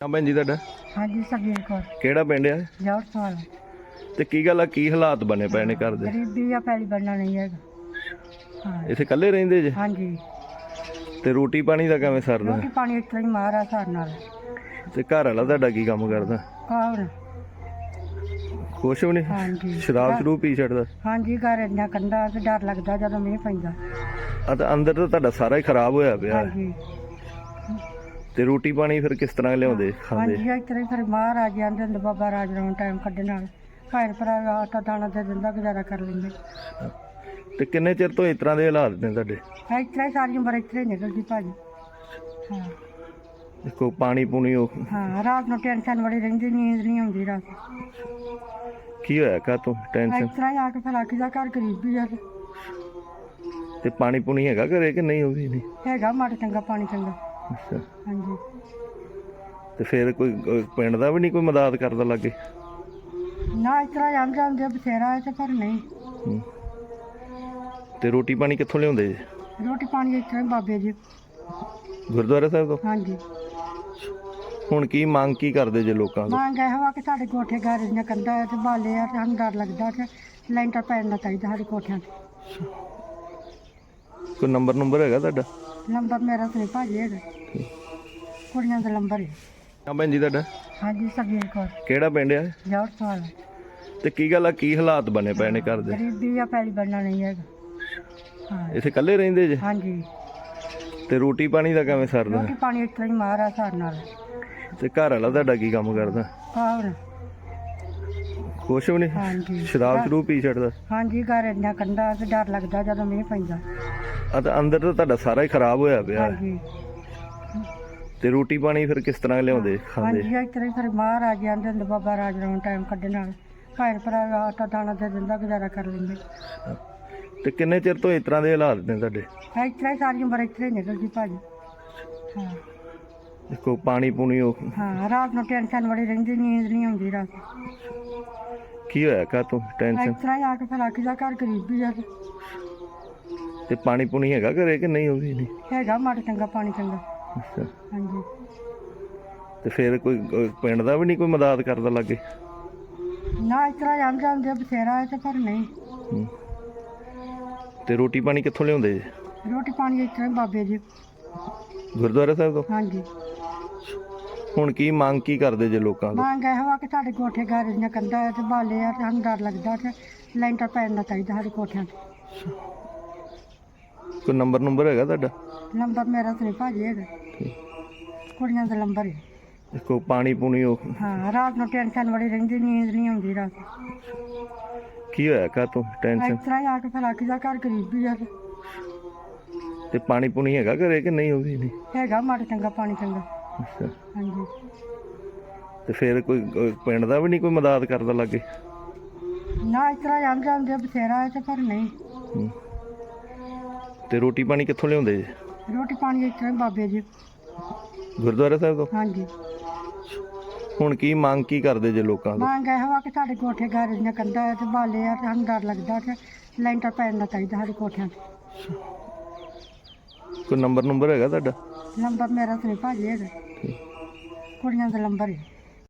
ਹਾਂ ਭੈਣ ਜੀ ਤੁਹਾਡਾ? ਹਾਂਜੀ ਸਰਬੀਰ ਕੌਰ। ਕਿਹੜਾ ਪਿੰਡ ਆ? ਜੌੜ ਸਵਾਲ। ਤੇ ਕੀ ਗੱਲ ਆ ਕੀ ਹਾਲਾਤ ਬਣੇ ਪਏ ਨੇ ਘਰ ਦੇ? ਗਰੀਬੀ ਆ ਪੈਲੀ ਬਣਨਾ ਨਹੀਂ ਹੈਗਾ। ਹਾਂ। ਇੱਥੇ ਇਕੱਲੇ ਰਹਿੰਦੇ ਜੇ? ਹਾਂਜੀ। ਤੇ ਰੋਟੀ ਪਾਣੀ ਦਾ ਕਿਵੇਂ ਸਰਦਾ? ਰੋਟੀ ਪਾਣੀ ਤਰ੍ਹਾਂ ਹੀ ਮਾਰਾ ਸਾਰ ਨਾਲ। ਤੇ ਘਰ ਵਾਲਾ ਤੁਹਾਡਾ ਕੀ ਕੰਮ ਕਰਦਾ? ਕੌਣ ਕੁਛ ਵੀ ਨਹੀਂ? ਹਾਂਜੀ। ਸ਼ਰਾਬ ਸ਼ਰੂ ਪੀ ਛੱਡਦਾ? ਹਾਂਜੀ ਘਰ ਇੰਨਾ ਕੰਡਾ ਤੇ ਡਰ ਲੱਗਦਾ ਜਦੋਂ ਮੀਂਹ ਪੈਂਦਾ। ਆ ਤਾਂ ਅੰਦਰ ਤਾਂ ਤੁਹਾਡਾ ਸਾਰਾ ਹੀ ਖਰਾਬ ਹੋਇਆ ਪਿਆ। ਹਾਂਜੀ। ਤੇ ਰੋਟੀ ਪਾਣੀ ਫਿਰ ਕਿਸ ਤਰ੍ਹਾਂ ਲਿਆਉਂਦੇ ਖਾਂਦੇ? ਹਾਂਜੀ ਇਸ ਤਰ੍ਹਾਂ ਹੀ ਫਿਰ ਮਹਾਰਾਜ ਜਾਂਦੇ ਹੁੰਦੇ ਬਾਬਾ ਰਾਜ ਰਾਉਣ ਟਾਈਮ ਕੱਢਣ ਨਾਲ। ਭੈਣ ਭਰਾ ਆਟਾ ਦਾਣਾ ਦੇ ਦਿੰਦਾ ਗੁਜ਼ਾਰਾ ਕਰ ਲੈਂਦੇ। ਤੇ ਕਿੰਨੇ ਚਿਰ ਤੋਂ ਇਸ ਤਰ੍ਹਾਂ ਦੇ ਹਾਲਾਤ ਨੇ ਤੁਹਾਡੇ? ਇਸ ਤਰ੍ਹਾਂ ਹੀ ਸਾਰੀ ਉਮਰ ਇਸ ਤਰ੍ਹਾਂ ਹੀ ਨਿਕਲਦੀ ਭਾਜੀ। ਹਾਂ। ਦੇਖੋ ਪਾਣੀ ਪੂਣੀ ਉਹ ਹਾਂ ਰਾਤ ਨੂੰ ਟੈਨਸ਼ਨ ਬੜੀ ਰਹਿੰਦੀ ਨੀਂਦ ਨਹੀਂ ਆਉਂਦੀ ਰਾਤ। ਕੀ ਹੋਇਆ ਕਾ ਤੂੰ ਟੈਨਸ਼ਨ ਇਸ ਤਰ੍ਹਾਂ ਹੀ ਆ ਕੇ ਫਿਰ ਆਖੀਦਾ ਘਰ ਗਰੀਬੀ ਆ। ਤੇ ਤੇ ਪਾਣੀ ਪੂਣੀ ਹੈਗਾ ਘਰੇ ਕਿ ਨਹੀਂ ਉਹ ਵੀ ਨਹੀਂ? ਹੈਗਾ ਮਾੜਾ ਚੰਗਾ ਪਾਣੀ ਚੰਗਾ। ਅੱਛਾ। ਹਾਂਜੀ। ਤੇ ਫਿਰ ਕੋਈ ਪਿੰਡ ਦਾ ਵੀ ਨਹੀਂ ਕੋਈ ਮਦਦ ਕਰਦਾ ਲੱਗੇ? ਨਾ ਇਸ ਤਰ੍ਹਾਂ ਜਾਂਦੇ ਜਾਂਦੇ ਬਥੇਰਾ ਹੈ ਤੇ ਪਰ ਨਹੀਂ। ਤੇ ਰੋਟੀ ਪਾਣੀ ਕਿੱਥੋਂ ਲਿਆਉਂਦੇ ਜੇ? ਰੋਟੀ ਪਾਣੀ ਇਸ ਤਰ੍ਹਾਂ ਹੀ ਬਾਬੇ ਜੀ। ਗੁਰਦੁਆਰਾ ਸਾਹਿਬ ਤੋਂ? ਹਾਂਜੀ। ਹੁਣ ਕੀ ਮੰਗ ਕੀ ਕਰਦੇ ਜੇ ਲੋਕਾਂ ਤੋਂ? ਮੰਗ ਇਹ ਵਾ ਕਿ ਸਾਡੇ ਕੋਠੇ ਘਰ ਦੀਆਂ ਕੰਧਾਂ ਹੈ ਤੇ ਬਾਲੇ ਆ ਤੇ ਸਾਨੂੰ ਡਰ ਲੱਗਦਾ ਤੇ ਲੈਂਟਰ ਪੈਣਾ ਚਾਹੀਦਾ ਸਾਡੇ ਕੋਠਿਆਂ ਤੇ ਕੋਈ ਨੰਬਰ ਨੰਬਰ ਹੈਗਾ ਤੁਹਾਡਾ? ਨੰਬਰ ਮੇਰਾ ਤੇ ਭਾਜੀ ਹੈਗਾ। ਕੁੜੀਆਂ ਦਾ ਨੰਬਰ ਹੈ। ਹਾਂ ਭੈਣ ਜੀ ਤੁਹਾਡਾ? ਹਾਂਜੀ ਸਰਬੀਰ ਕੌਰ। ਕਿਹੜਾ ਪਿੰਡ ਆ? ਜੌੜ ਸਵਾਲ। ਤੇ ਕੀ ਗੱਲ ਆ ਕੀ ਹਾਲਾਤ ਬਣੇ ਪਏ ਨੇ ਘਰ ਦੇ? ਗਰੀਬੀ ਆ ਪੈਲੀ ਬਣਨਾ ਨਹੀਂ ਹੈਗਾ। ਹਾਂ। ਇੱਥੇ ਇਕੱਲੇ ਰਹਿੰਦੇ ਜੇ? ਹਾਂਜੀ। ਤੇ ਰੋਟੀ ਪਾਣੀ ਦਾ ਕਿਵੇਂ ਸਰਦਾ? ਰੋਟੀ ਪਾਣੀ ਤਰ੍ਹਾਂ ਹੀ ਮਾਰਾ ਸਾਰ ਨਾਲ। ਤੇ ਘਰ ਵਾਲਾ ਤੁਹਾਡਾ ਕੀ ਕੰਮ ਕਰਦਾ? ਕੌਣ ਕੁਛ ਵੀ ਨਹੀਂ? ਹਾਂਜੀ। ਸ਼ਰਾਬ ਸ਼ਰੂ ਪੀ ਛੱਡਦਾ? ਹਾਂਜੀ ਘਰ ਇੰਨਾ ਕੰਡਾ ਤੇ ਡਰ ਲੱਗਦਾ ਜਦੋਂ ਮੀਂਹ ਪੈਂਦਾ। ਆ ਤਾਂ ਅੰਦਰ ਤਾਂ ਤੁਹਾਡਾ ਸਾਰਾ ਹੀ ਖਰਾਬ ਹੋਇਆ ਪਿਆ। ਹੈ। ਹਾਂਜੀ। ਤੇ ਰੋਟੀ ਪਾਣੀ ਫਿਰ ਕਿਸ ਤਰ੍ਹਾਂ ਲਿਆਉਂਦੇ ਖਾਂਦੇ? ਹਾਂਜੀ ਇਸ ਤਰ੍ਹਾਂ ਹੀ ਫਿਰ ਮਹਾਰਾਜ ਜਾਂਦੇ ਹੁੰਦੇ ਬਾਬਾ ਰਾਜ ਰਾਉਣ ਟਾਈਮ ਕੱਢਣ ਨਾਲ ਭੈਣ ਭਰਾ ਆਟਾ ਦਾਣਾ ਦੇ ਦਿੰਦਾ ਗੁਜ਼ਾਰਾ ਕਰ ਲੈਂਦੇ। ਤੇ ਕਿੰਨੇ ਚਿਰ ਤੋਂ ਇਸ ਤਰ੍ਹਾਂ ਦੇ ਹਾਲਾਤ ਨੇ ਤੁਹਾਡੇ? ਇਸ ਤਰ੍ਹਾਂ ਹੀ ਸਾਰੀ ਉਮਰ ਇਸ ਤਰ੍ਹਾਂ ਹੀ ਨਿਕਲਦੀ ਭਾਜੀ। ਹਾਂ। ਦੇਖੋ ਪਾਣੀ ਪੂਣੀ ਉਹ ਹਾਂ ਰਾਤ ਨੂੰ ਟੈਨਸ਼ਨ ਬੜੀ ਰਹਿੰਦੀ ਨੀਂਦ ਨਹੀਂ ਆਉਂਦੀ ਰਾਤ। ਕੀ ਹੋਇਆ ਕਾ ਤੂੰ? ਇਸ ਟੈਨਸ਼ਨ ਤਰ੍ਹਾਂ ਹੀ ਆ ਕੇ ਫਿਰ ਆਖੀਦਾ ਘਰ ਗਰੀਬੀ ਆ। ਤੇ ਤੇ ਪਾਣੀ ਪੂਣੀ ਹੈਗਾ ਘਰੇ ਕਿ ਨਹੀਂ ਉਹ ਵੀ ਨਹੀਂ? ਹੈਗਾ ਮਾੜਾ ਚੰਗਾ ਪਾਣੀ ਚੰਗਾ। ਅੱਛਾ। ਹਾਂਜੀ। ਤੇ ਫਿਰ ਕੋਈ ਪਿੰਡ ਦਾ ਵੀ ਨਹੀਂ ਕੋਈ ਮਦਦ ਕਰਦਾ ਲੱਗੇ? ਨਾ ਇਸ ਤਰ੍ਹਾਂ ਜਾਂਦੇ ਜਾਂਦੇ ਬਥੇਰਾ ਹੈ ਤੇ ਪਰ ਨਹੀਂ। ਤੇ ਰੋਟੀ ਪਾਣੀ ਕਿੱਥੋਂ ਲਿਆਉਂਦੇ ਜੇ? ਰੋਟੀ ਪਾਣੀ ਇਸ ਤਰ੍ਹਾਂ ਹੀ ਬਾਬੇ ਜੀ। ਗੁਰਦੁਆਰਾ ਸਾਹਿਬ ਤੋਂ? ਹਾਂਜੀ। ਹੁਣ ਕੀ ਮੰਗ ਕੀ ਕਰਦੇ ਜੇ ਲੋਕਾਂ ਤੋਂ? ਮੰਗ ਇਹ ਵਾ ਕਿ ਸਾਡੇ ਕੋਠੇ ਘਰ ਦੀਆਂ ਕੰਧਾਂ ਹੈ ਤੇ ਬਾਲੇ ਆ ਤੇ ਸਾਨੂੰ ਡਰ ਲੱਗਦਾ ਤੇ ਲੈਂਟਰ ਪੈਣਾ ਚਾਹੀਦਾ ਸਾਡੇ ਕੋਠਿਆਂ ਤੇ। ਕੋਈ ਨੰਬਰ ਨੰਬਰ ਹੈਗਾ ਤੁਹਾਡਾ? ਨੰਬਰ ਮੇਰਾ ਤੇ ਨਹੀਂ ਭਾਜੀ ਹੈਗਾ। ਕੁੜੀਆਂ ਦਾ ਨੰਬਰ ਹੈ। ਦੇਖੋ ਪਾਣੀ ਪੂਣੀ ਉਹ ਹਾਂ ਰਾਤ ਨੂੰ ਟੈਨਸ਼ਨ ਬੜੀ ਰਹਿੰਦੀ ਨੀਂਦ ਨਹੀਂ ਆਉਂਦੀ ਰਾਤ। ਕੀ ਹੋਇਆ ਕਾ ਤੂੰ? ਟੈਨਸ਼ਨ ਇਸ ਤਰ੍ਹਾਂ ਹੀ ਆ ਕੇ ਫਿਰ ਆਖੀਦਾ ਘਰ ਗਰੀਬੀ ਆ। ਤੇ ਪਾਣੀ ਪੂਣੀ ਹੈਗਾ ਘਰੇ ਕਿ ਨਹੀਂ ਵੀ ਨਹੀਂ? ਹੈਗਾ ਮਾੜਾ ਚੰਗਾ ਪਾਣੀ ਚੰਗਾ। ਅੱਛਾ। ਹਾਂਜੀ। ਤੇ ਫਿਰ ਕੋਈ ਕੋਈ ਪਿੰਡ ਦਾ ਵੀ ਨਹੀਂ ਕੋਈ ਮਦਦ ਕਰਦਾ ਲੱਗੇ? ਨਾ ਇਸ ਤਰ੍ਹਾਂ ਜਾਂਦੇ ਜਾਂਦੇ ਬਥੇਰਾ ਹੈ ਤੇ ਪਰ ਨਹੀਂ। ਹੂੰ। ਤੇ ਰੋਟੀ ਪਾਣੀ ਕਿੱਥੋਂ ਲਿਆਉਂਦੇ ਜੇ? ਰੋਟੀ ਪਾਣੀ ਹੀ ਬਾਬੇ ਜੀ। ਗੁਰਦੁਆਰਾ ਸਾਹਿਬ ਤੋਂ? ਹਾਂਜੀ। ਹੁਣ ਕੀ ਮੰਗ ਕੀ ਕਰਦੇ ਜੇ ਲੋਕਾਂ ਤੋਂ? ਮੰਗ ਇਹ ਵਾ ਕਿ ਸਾਡੇ ਕੋਠੇ ਘਰ ਦੀਆਂ ਕੰਧਾਂ ਤੇ ਬਾਲੇ ਆ ਤੇ ਸਾਨੂੰ ਡਰ ਲੱਗਦਾ ਤੇ ਲੈਂਟਰ ਪੈਣਾ ਚਾਹੀਦਾ ਸਾਡੇ ਕੋਠਿਆਂ ਤੇ। ਕੋਈ ਨੰਬਰ ਨੰਬਰ ਹੈਗਾ ਤੁਹਾਡਾ? ਨੰਬਰ ਮੇਰਾ ਤੇ ਭਾਜੀ ਹੈਗਾ। ਕੁੜੀਆਂ ਦਾ ਨੰਬਰ ਹੈ।